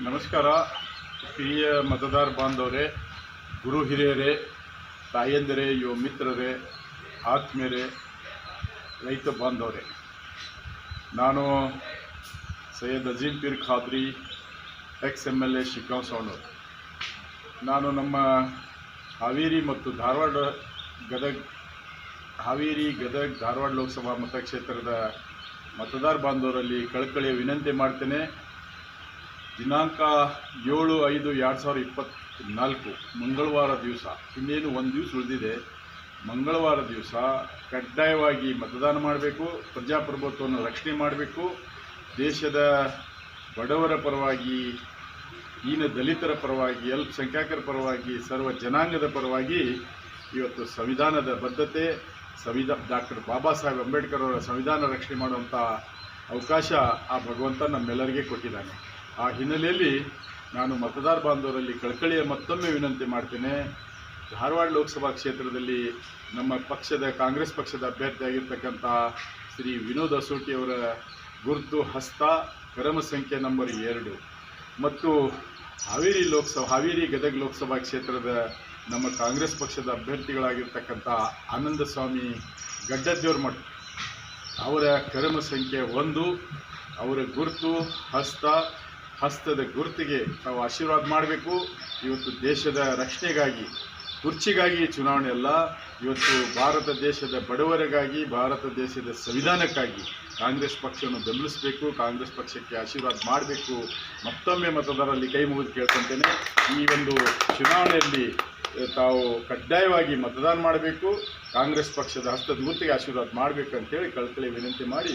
ನಮಸ್ಕಾರ. ಪ್ರಿಯ ಮತದಾರ ಬಾಂಧವರೇ, ಗುರು ಹಿರಿಯರೇ, ತಾಯಂದಿರೇ, ಯುವ ಮಿತ್ರರೇ, ಆತ್ಮೀಯರೇ, ರೈತ ಬಾಂಧವರೇ. ನಾನು Syed Azeem Peer Khadri, ex M L A Savanur. ನಾನು ನಮ್ಮ ಹಾವೇರಿ ಮತ್ತು ಧಾರವಾಡ ಗದಗ, ಹಾವೇರಿ, ಗದಗ್, ಧಾರವಾಡ ಲೋಕಸಭಾ ಮತಕ್ಷೇತ್ರದ ಮತದಾರ ಬಾಂಧವರಲ್ಲಿ ಕಳಕಳಿಯ ವಿನಂತಿ ಮಾಡ್ತೇನೆ. ದಿನಾಂಕ ಏಳು ಐದು ಎರಡು ಸಾವಿರದ ಇಪ್ಪತ್ತ್ನಾಲ್ಕು ಮಂಗಳವಾರ ದಿವಸ. ಇನ್ನೇನು ಒಂದು ದಿವಸ ಉಳಿದಿದೆ. ಮಂಗಳವಾರ ದಿವಸ ಕಡ್ಡಾಯವಾಗಿ ಮತದಾನ ಮಾಡಬೇಕು, ಪ್ರಜಾಪ್ರಭುತ್ವವನ್ನು ರಕ್ಷಣೆ ಮಾಡಬೇಕು. ದೇಶದ ಬಡವರ ಪರವಾಗಿ ಈನ ದಲಿತರ ಪರವಾಗಿ ಅಲ್ಪಸಂಖ್ಯಾತರ ಪರವಾಗಿ, ಸರ್ವ ಜನಾಂಗದ ಪರವಾಗಿ ಇವತ್ತು ಸಂವಿಧಾನದ ಬದ್ಧತೆ ಸಂವಿಧಾನ ಡಾಕ್ಟರ್ ಬಾಬಾ ಸಾಹೇಬ್ ಅಂಬೇಡ್ಕರ್ ಅವರ ಸಂವಿಧಾನ ರಕ್ಷಣೆ ಮಾಡುವಂಥ ಅವಕಾಶ ಆ ಭಗವಂತ ನಮ್ಮೆಲ್ಲರಿಗೆ ಕೊಟ್ಟಿದ್ದಾನೆ. ಆ ಹಿನ್ನೆಲೆಯಲ್ಲಿ ನಾನು ಮತದಾರ ಬಾಂಧವರಲ್ಲಿ ಕಳಕಳಿಯ ಮತ್ತೊಮ್ಮೆ ವಿನಂತಿ ಮಾಡ್ತೇನೆ. ಧಾರವಾಡ ಲೋಕಸಭಾ ಕ್ಷೇತ್ರದಲ್ಲಿ ನಮ್ಮ ಪಕ್ಷದ, ಕಾಂಗ್ರೆಸ್ ಪಕ್ಷದ ಅಭ್ಯರ್ಥಿಯಾಗಿರ್ತಕ್ಕಂಥ ಶ್ರೀ ವಿನೋದ್ ಅಸೋಟಿ ಅವರ ಗುರುತು ಹಸ್ತ ಕ್ರಮ ಸಂಖ್ಯೆ ನಂಬರ್ ಎರಡು. ಮತ್ತು ಹಾವೇರಿ ಲೋಕಸಭಾ, ಹಾವೇರಿ ಗದಗ ಲೋಕಸಭಾ ಕ್ಷೇತ್ರದ ನಮ್ಮ ಕಾಂಗ್ರೆಸ್ ಪಕ್ಷದ ಅಭ್ಯರ್ಥಿಗಳಾಗಿರ್ತಕ್ಕಂಥ ಆನಂದ ಸ್ವಾಮಿ ಗಡ್ಡದೇವ್ರ ಮಠ, ಅವರ ಕರಮ ಸಂಖ್ಯೆ ಒಂದು, ಅವರ ಗುರುತು ಹಸ್ತ ಹಸ್ತದ ಗುರುತಿಗೆ ತಾವು ಆಶೀರ್ವಾದ ಮಾಡಬೇಕು ಇವತ್ತು ದೇಶದ ರಕ್ಷಣೆಗಾಗಿ, ಕುರ್ಚಿಗಾಗಿ ಚುನಾವಣೆ ಅಲ್ಲ, ಇವತ್ತು ಭಾರತ ದೇಶದ ಬಡವರಿಗಾಗಿ, ಭಾರತ ದೇಶದ ಸಂವಿಧಾನಕ್ಕಾಗಿ ಕಾಂಗ್ರೆಸ್ ಪಕ್ಷವನ್ನು ಬೆಂಬಲಿಸಬೇಕು, ಕಾಂಗ್ರೆಸ್ ಪಕ್ಷಕ್ಕೆ ಆಶೀರ್ವಾದ ಮಾಡಬೇಕು ಮತ್ತೊಮ್ಮೆ ಮತದಾರರಲ್ಲಿ ಕೈ ಮುಗಿದು ಕೇಳ್ಕೊತೇನೆ, ಈ ಒಂದು ಚುನಾವಣೆಯಲ್ಲಿ ತಾವು ಕಡ್ಡಾಯವಾಗಿ ಮತದಾನ ಮಾಡಬೇಕು, ಕಾಂಗ್ರೆಸ್ ಪಕ್ಷದ ಹಸ್ತದ ಗುರುತಿಗೆ ಆಶೀರ್ವಾದ ಮಾಡಬೇಕು ಅಂತೇಳಿ ಕಳಕಳಿ ವಿನಂತಿ ಮಾಡಿ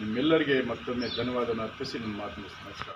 ನಿಮ್ಮೆಲ್ಲರಿಗೆ ಮತ್ತೊಮ್ಮೆ ಧನ್ಯವಾದವನ್ನು ಅರ್ಪಿಸಿ, ನಿಮ್ಮ ಮಾತು. ನಮಸ್ಕಾರ